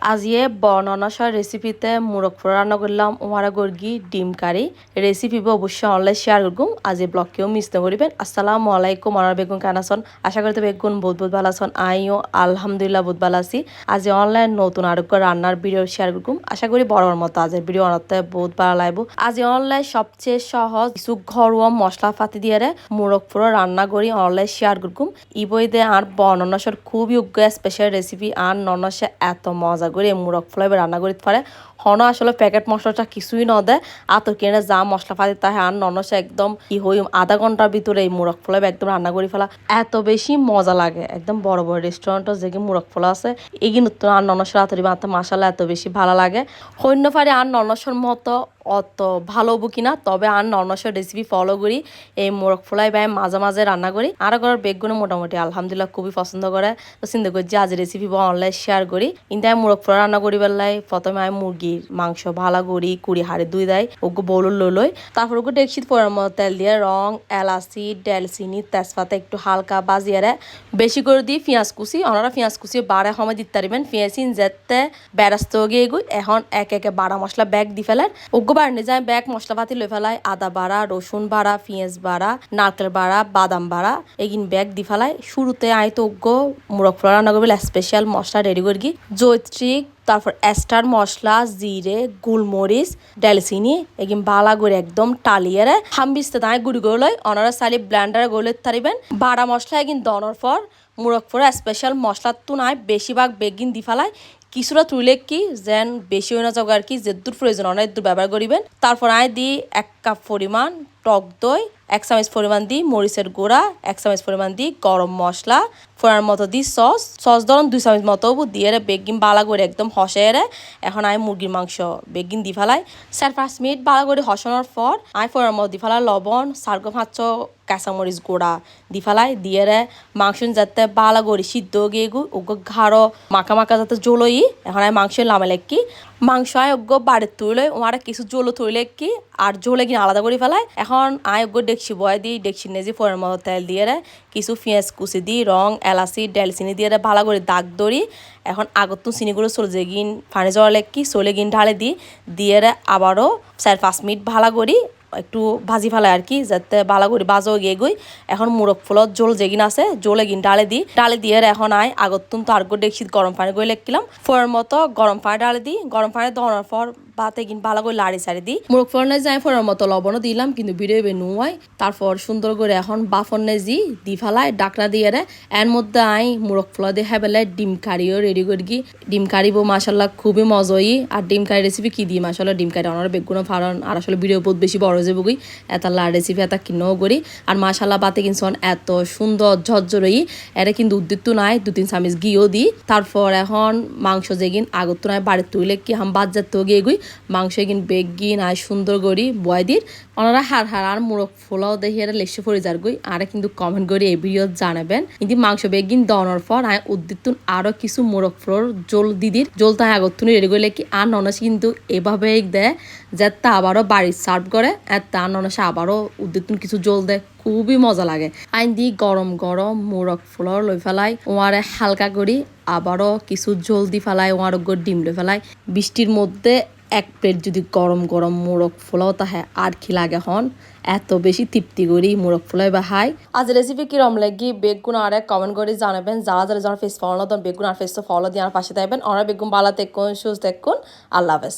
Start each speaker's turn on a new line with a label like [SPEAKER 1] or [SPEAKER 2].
[SPEAKER 1] আজ ইয়ে বর্ণনাসর রেসিপিতে মুরগ রান্না করলাম ওমারা গর্গি ডিম কারি রেসিপি অবশ্যই অনলাইন শেয়ার করগুম আজ এই ব্লগকেও মিস না করিবেন আসসালামু আলাইকুম আমার বেগুন কেন আছেন। আশা করতে বেগুন বহুত বহুত ভালো আছেন। আইও, আলহামদুলিল্লাহ বহুত ভালো আছি। আজ অনলাইন নতুন আরোগ্য রান্নার ভিডিও শেয়ার করগুম আশা করি বড়র মতো আজের ভিডিও আনাতে বহুত ভালো লাগবো। আজ অনলাইন সবচেয়ে সহজ কিছু ঘরোয়া মশলা ফাতি দিয়ে মুরগ ফ্রো রান্না করি অনলাইন শেয়ার করগুম ইবইদে আর বর্ণনাসর খুবই উগ্র স্পেশাল রেসিপি আর ননসে এত মজা মজা করে মুরগ ফ্লাই রান্না করিতে পারে হন আসলে প্যাকেট মশলাটা কিছুই ন দেয় আর তো কেনে যা মশলা ফাঁদে তাহে আর ননসে একদম কি হই আধা ঘণ্টার ভিতরে এই মুরগ ফ্লাই একদম রান্না করে ফেলা। এত বেশি মজা লাগে, একদম বড় বড় যে কি মুরগ ফলা আছে, এই কিন্তু আর ননসের আতরি মাথা মাসালা এত বেশি ভালো লাগে। সৈন্য ফারে আর ননসের মতো অত ভালো হব কিনা, তবে আর ননসের রেসিপি ফলো করি, এই মোরগ ফোলাই বাই মাঝে মাঝে রান্না করি। আর ঘরের বেগগুলো মোটামুটি, আলহামদুলিল্লাহ খুবই পছন্দ করে। তো চিন্তা করছি আজ রেসিপি বা অনলাইন শেয়ার করি। কিন্তু আমি মোরগ ফোলা রান্না করি বেলায় প্রথমে আমি মুরগির মাংস ভালা করি, কুড়ি হাড়ে দুই দেয়, ওকে বলুন লই তারপর ওকে ডেকশিত পরের মতো তেল দিয়ে রং, এলাচি, ডালচিনি, তেজপাতা একটু হালকা বাজিয়ারে বেশি করে দিই পেঁয়াজ কুচি। ওনারা পেঁয়াজ কুচি বারে সময় দিতে পারবেন। পেঁয়াজিন যেতে বেরাস্ত গিয়ে এখন এক একে বাড়া মশলা ব্যাগ দি ফেলার ওগো বাড়নে যায় ব্যাগ মশলা পাতি লই ফেলায় আদা বাড়া, রসুন বাড়া, পেঁয়াজ বাড়া, নারকেল বাড়া, বাদাম বাড়া, এগিন ব্যাগ দি ফেলায় শুরুতে আই তো মুরগ ফ্রা রান্না স্পেশাল মশলা রেডি করি জৈত্রিক, তারপর অ্যাস্টার মশলা, জিরে, গোলমরিচ, ডালচিনি, এগিন বালা করে একদম টালিয়ারে হামবিস্তে তাই গুড়ি করে লয় অনারা সালি ব্ল্যান্ডারে গলে তারিবেন। বাড়া মশলা এগিন দনর পর মুরগ ফোড়া স্পেশাল মশলার তো নাই বেশিরভাগ বেগিন দি ফেলায় কিছুটা তুলে কি যেন বেশি হয়ে না যাবে আর কি, যে দূর প্রয়োজন, অনেক দূর ব্যবহার করিবেন। তারপর আয় দিয়ে এক কাপ পরিমাণ, টক দই, এক চামচ পরিমাণ দিই মরিচের গুঁড়া, এক চামচ পরিমাণ দিই গরম মশলা, ফোড়ার মতো দিই সস সস ধরুন দুই চামচ মতো দিয়ে বেগিন বালা করে একদম হসেরে এখন আয় মুরগির মাংস বেগিন দি ফেলাই। চার পাঁচ মিনিট বালা করে হসানোর পর আয় ফোড়ার মতো দি ফেলাই লবণ সারগম হাচ্ছ কাঁচামরিচ গোড়া দি ফেলাই দিয়ে রে মাংস যাতে বালা করে সিদ্ধ গিয়ে গু ওগো ঘাড়ো মাখা মাখা যাতে জলই এখন আয় মাংস লামে কি মাংস আয়োগ্য বাড়ির তুলে ওরা কিছু জোলো তুইলে কি আর ঝোলে কিনে আলাদা করে ফেলায়। এখন আয়োগ্য ডেকসি বয় দিই ডেকসি নেজি ফোড়ের মতো তেল দিয়ে কিছু পেঁয়াজ কুচি দিই রং, এলাচি, ডালচিনি দিয়ে ভালো করে দাগ ধরি। এখন আগত তো চিনিগুলো চলে যে গিন ফানি জল কি চলে গিন ঢালে দিই দিয়ে আবারও চার পাঁচ মিনিট ভালো করি। একটু ভাজি ফেলায় আর কি, যাতে ভালো করে বাজও গিয়ে গই। এখন মুরগ ফুলত জল যেগিন আছে, জল এগিন ডালে দিই ডালে দিয়ে এখন আয় আগত তো আর দেখছি গরম পানি গিয়ে লেখিলাম ফোয়ের মতো গরম পানি ডালে দিই গরম পানি দেওয়ার পর বাতে কিন ভালো করে লাড়ি সারি দিই মুরগ ফোড়নে ফোড়ার মতো লবণও দিলাম, কিন্তু ভিডিও নুয়াই। তারপর সুন্দর করে এখন বাফনে জি, দি ফেলায়, ডাকনা দিয়ে রে। এর মধ্যে আই মুরগ ফোলা দিয়ে হেবেলে ডিম কারিও রেডি করে গি। ডিম কারিব মাসাল্লাহ খুবই মজাই। আর ডিম কারি রেসিপি কি দিই মাসাল্লাহ ডিম কারি অনার বেগুনো ফারন। আর আসলে ভিডিও বহুত বেশি বড় যে এত লাড় রেসিপি এত কিনেও করি। আর মাসাল্লাহ বাতে কিনছন এত সুন্দর ঝরঝরই এরা কিন্তু উদ্দিত নাই দু তিন চামিচ গিয়েও দিই তারপর এখন মাংস যেগিন আগত নাই বাড়ির তুইলে কি হাম বাজার তো গিয়ে গুই। মাংস এগিন বেগিন আর সুন্দর করি বয় দির। ওনারা হার হার আর মুরগ ফোলাও দেখি এটা লেসে পড়ে যার গই। আর কিন্তু কমেন্ট করে এই ভিডিও জানাবেন। কিন্তু মাংস বেগিন দনের পর আয় উদ্দিতুন আরও কিছু মোরগ ফ্লোর জল দিদির জল তাই আগতুন রেডি করলে কি আর ননস কিন্তু এভাবে দেয় যে তা আবারও বাড়ি সার্ভ করে, আর তার ননসে আবারও উদ্দিতুন কিছু জল দেয়। খুবই মজা লাগে। আইন দি গরম গরম মোরগ ফুলর লই ফেলাই, ওয়ারে হালকা করি আবারও কিছু জল দি ফেলাই ওয়ার ডিম লই ফেলাই। বৃষ্টির মধ্যে এক প্লেট যদি গরম গরম মোরগ ফোলাও তাহে আর কি লাগে হন? এত বেশি তৃপ্তি করি মোরগ ফোলাই বা হাই আজ রেসিপি কিরম লাগি? বেগুন আর কমেন্ট করে জানাবেন। যারা যারা যারা ফেস ফলো তখন বেগুন আর ফেস তো ফলো দিয়ে আর পাশে থাকবেন। ওরা বেগুন বালা দেখুন, সুস্থ দেখুন। আল্লাহ হাফেজ।